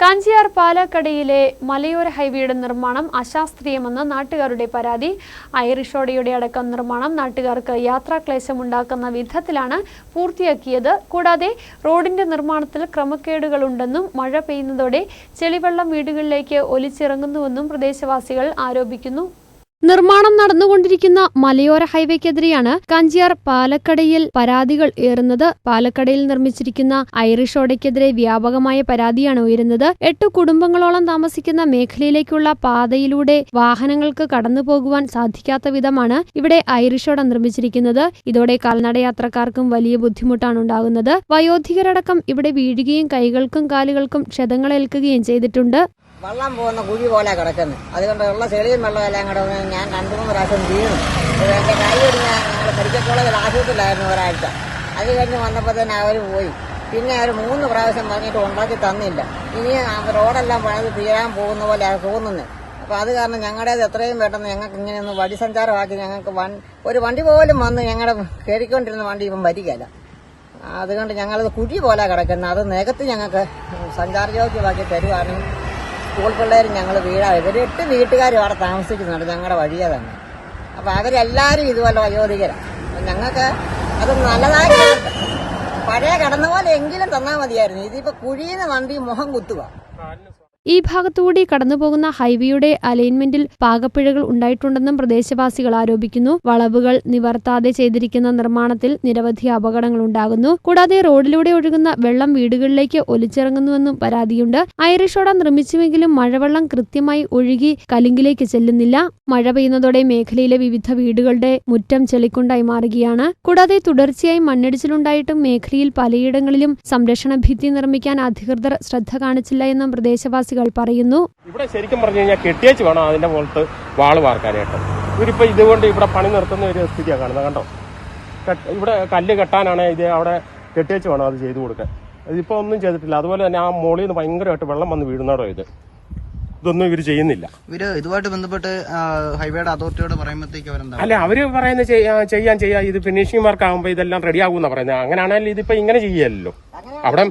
കാഞ്ചിയാർ പാലക്കടയിലെ മലയോര ഹൈവേയുടെ നിർമ്മാണം അശാസ്ത്രീയമെന്ന് നാട്ടുകാരുടെ പരാതി. ഐറിഷോഡയുടെ അടക്കം നിർമ്മാണം നാട്ടുകാർക്ക് യാത്രാക്ലേശമുണ്ടാക്കുന്ന വിധത്തിലാണ് പൂർത്തിയാക്കിയത്. കൂടാതെ റോഡിന്റെ നിർമ്മാണത്തിൽ ക്രമക്കേടുകളുണ്ടെന്നും മഴ പെയ്യുന്നതോടെ ചെളിവെള്ളം വീടുകളിലേക്ക് ഒലിച്ചിറങ്ങുന്നുവെന്നും പ്രദേശവാസികൾ ആരോപിക്കുന്നു. നിർമ്മാണം നടന്നുകൊണ്ടിരിക്കുന്ന മലയോര ഹൈവേക്കെതിരെയാണ് കഞ്ചിയാർ പാലക്കടയിൽ പരാതികൾ ഏറുന്നത്. പാലക്കടയിൽ നിർമ്മിച്ചിരിക്കുന്ന ഐറിഷ് ഓടയ്ക്കെതിരെ വ്യാപകമായ പരാതിയാണ് ഉയരുന്നത്. എട്ട് കുടുംബങ്ങളോളം താമസിക്കുന്ന മേഖലയിലേക്കുള്ള പാതയിലൂടെ വാഹനങ്ങൾക്ക് കടന്നു പോകുവാൻ സാധിക്കാത്ത വിധമാണ് ഇവിടെ ഐറിഷ് ഓട നിർമ്മിച്ചിരിക്കുന്നത്. ഇതോടെ കാൽനടയാത്രക്കാർക്കും വലിയ ബുദ്ധിമുട്ടാണ് ഉണ്ടാകുന്നത്. വയോധികരടക്കം ഇവിടെ വീഴുകയും കൈകൾക്കും കാലുകൾക്കും ക്ഷതങ്ങളേൽക്കുകയും ചെയ്തിട്ടുണ്ട്. വെള്ളം പോകുന്ന കുഴി പോലെ കിടക്കുന്നത് അതുകൊണ്ട് ഉള്ള ചെളിയും വെള്ളം എല്ലാം കൂടെ ഞാൻ രണ്ടു മൂന്ന് പ്രാവശ്യം വീണു. എന്റെ കൈ ഒടിഞ്ഞ ഞങ്ങൾ മെഡിക്കൽ കോളേജിൽ ആശുപത്രിയിലായിരുന്നു ഒരാഴ്ച. അത് കഴിഞ്ഞ് വന്നപ്പോൾ തന്നെ അവർ പോയി. പിന്നെ അവർ മൂന്ന് പ്രാവശ്യം പറഞ്ഞിട്ട് ഉണ്ടാക്കി തന്നില്ല. ഇനി റോഡെല്ലാം പണിത് തീരാൻ പോകുന്ന പോലെ തോന്നുന്നു. തോന്നുന്നത് അപ്പോൾ അത് കാരണം ഞങ്ങളുടേത് എത്രയും പെട്ടെന്ന് ഞങ്ങൾക്ക് ഇങ്ങനെ ഒന്ന് വഴി സഞ്ചാരമാക്കി ഞങ്ങൾക്ക് വൺ ഒരു വണ്ടി പോലും വന്ന് ഞങ്ങളുടെ കയറിക്കൊണ്ടിരുന്ന വണ്ടി ഇപ്പം വരികയില്ല അതുകൊണ്ട് ഞങ്ങളത് കുഴി പോലെ കിടക്കുന്നത് അത് നികത്തി ഞങ്ങൾക്ക് സഞ്ചാരയോഗ്യമാക്കി തരുവാണെങ്കിൽ സ്കൂൾ പിള്ളേർ ഞങ്ങൾ വീടാ ഇവർ എട്ട് വീട്ടുകാരും അവിടെ താമസിക്കുന്നുണ്ട് ഞങ്ങളുടെ വഴിയെ തന്നെ. അപ്പോൾ അവരെല്ലാവരും ഇതുപോലെ വയോധികരാണ് ഞങ്ങൾക്ക് അത് നല്ലതായിട്ട് പഴയ കടന്ന പോലെ എങ്കിലും തന്നാൽ മതിയായിരുന്നു. ഇതിപ്പോൾ കുഴിയിൽ നിന്ന് വണ്ടി മുഖം കുത്തുക ഈ ഭാഗത്തുകൂടി കടന്നുപോകുന്ന ഹൈവേയുടെ അലൈൻമെന്റിൽ പാകപ്പിഴകൾ ഉണ്ടായിട്ടുണ്ടെന്നും പ്രദേശവാസികൾ ആരോപിക്കുന്നു. വളവുകൾ നിവർത്താതെ ചെയ്തിരിക്കുന്ന നിർമ്മാണത്തിൽ നിരവധി അപകടങ്ങൾ ഉണ്ടാകുന്നു. കൂടാതെ റോഡിലൂടെ ഒഴുകുന്ന വെള്ളം വീടുകളിലേക്ക് ഒലിച്ചിറങ്ങുന്നുവെന്നും പരാതിയുണ്ട്. ഐറിഷോട നിർമ്മിച്ചുവെങ്കിലും മഴവെള്ളം കൃത്യമായി ഒഴുകി കലിങ്കിലേക്ക് ചെല്ലുന്നില്ല. മഴ പെയ്യുന്നതോടെ മേഖലയിലെ വിവിധ വീടുകളുടെ മുറ്റം ചെളിക്കുണ്ടായി മാറുകയാണ്. കൂടാതെ തുടർച്ചയായി മണ്ണിടിച്ചിലുണ്ടായിട്ടും മേഖലയിൽ പലയിടങ്ങളിലും സംരക്ഷണ ഭിത്തി നിർമ്മിക്കാൻ അധികൃതർ ശ്രദ്ധ കാണിച്ചില്ല എന്നും പ്രദേശവാസികൾ പറയുന്നു. ഇവിടെ ശരിക്കും പറഞ്ഞു കഴിഞ്ഞാൽ കെട്ടിയേച്ച് വേണം അതിന്റെ മുകളിൽ വാൾ വാർക്കാനായിട്ട്. ഇവരിപ്പോ ഇതുകൊണ്ട് ഇവിടെ പണി നിർത്തുന്ന ഒരു സ്ഥിതിയാണ് കാണുന്നത്. കണ്ടോ? ഇവിടെ കല്ല് കെട്ടാനാണ് ഇത് അവിടെ കെട്ടിയേച്ച് വേണം അത് ചെയ്തു കൊടുക്കാൻ. ഇതിപ്പോൾ ഒന്നും ചെയ്തിട്ടില്ല. അതുപോലെ തന്നെ ആ മോളിൽ നിന്ന് ഭയങ്കരമായിട്ട് വെള്ളം വന്ന് വീഴുന്നതോ ഇത്. ഇതൊന്നും ഇവർ ചെയ്യുന്നില്ല. ഇവർ ഇതുമായിട്ട് ബന്ധപ്പെട്ട് ഹൈവേയുടെ അതോറിറ്റിയോട് പറയുമ്പോഴത്തേക്ക് അവരെന്താ? അല്ല അവർ പറയുന്ന ചെയ്യാ- ചെയ്യാൻ ചെയ്യാ ഇത് ഫിനിഷിംഗ് വർക്ക് ആകുമ്പോൾ ഇതെല്ലാം റെഡി ആകുമെന്നാ പറയുന്നത്. അങ്ങനെയാണെങ്കിൽ ഇതിപ്പോ ഇങ്ങനെ ചെയ്യല്ലോ. അവിടെ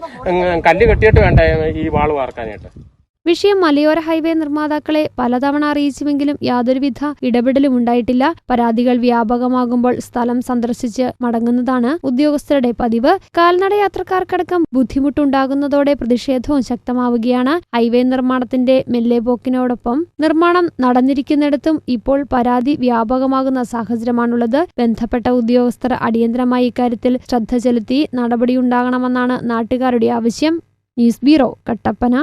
കല്ല് കെട്ടിയിട്ട് വേണ്ട ഈ വാൾ വാർക്കാനായിട്ട്? വിഷയം മലയോര ഹൈവേ നിർമ്മാതാക്കളെ പലതവണ അറിയിച്ചുവെങ്കിലും യാതൊരുവിധ ഇടപെടലും ഉണ്ടായിട്ടില്ല പരാതികൾ വ്യാപകമാകുമ്പോൾ സ്ഥലം സന്ദർശിച്ച് മടങ്ങുന്നതാണ് ഉദ്യോഗസ്ഥരുടെ പതിവ്. കാൽനട യാത്രക്കാർക്കടക്കം ബുദ്ധിമുട്ടുണ്ടാകുന്നതോടെ പ്രതിഷേധവും ശക്തമാവുകയാണ്. ഹൈവേ നിർമ്മാണത്തിന്റെ മെല്ലെപോക്കിനോടൊപ്പം നിർമ്മാണം നടന്നിരിക്കുന്നിടത്തും ഇപ്പോൾ പരാതി വ്യാപകമാകുന്ന സാഹചര്യമാണുള്ളത്. ബന്ധപ്പെട്ട ഉദ്യോഗസ്ഥർ അടിയന്തരമായി ഇക്കാര്യത്തിൽ ശ്രദ്ധ ചെലുത്തി നടപടിയുണ്ടാകണമെന്നാണ് നാട്ടുകാരുടെ ആവശ്യം. News bureau Kattappana.